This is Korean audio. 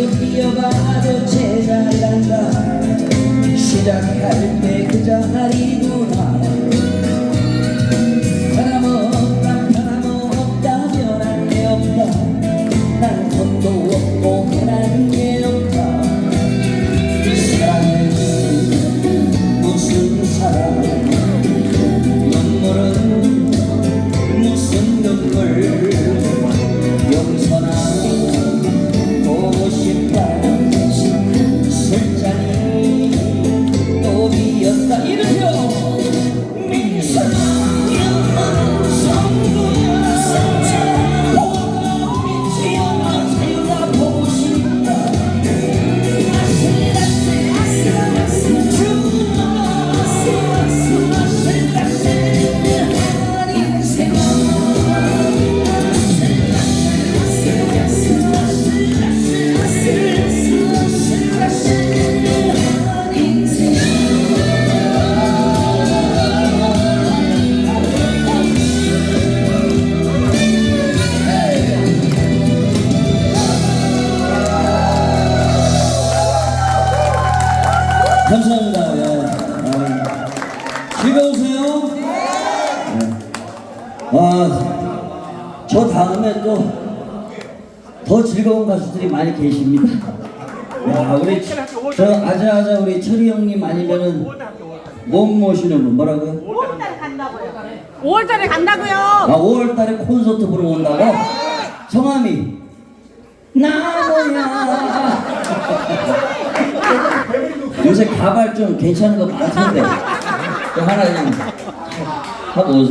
뒤로 뛰어가도 제 감사합니다. 예. 아, 즐거우세요? 네. 아, 저 다음에 또 더 즐거운 가수들이 많이 계십니다. 야, 우리 저 아자아자 우리 철이 형님 아니면은 못 모시는 분 뭐라고요? 5월달에 간다고요. 아, 5월달에 콘서트 보러 온다고? 성함이 나무야. 요새 가발 좀 괜찮은 거 많던데. 또 하나 좀 하고 오세요.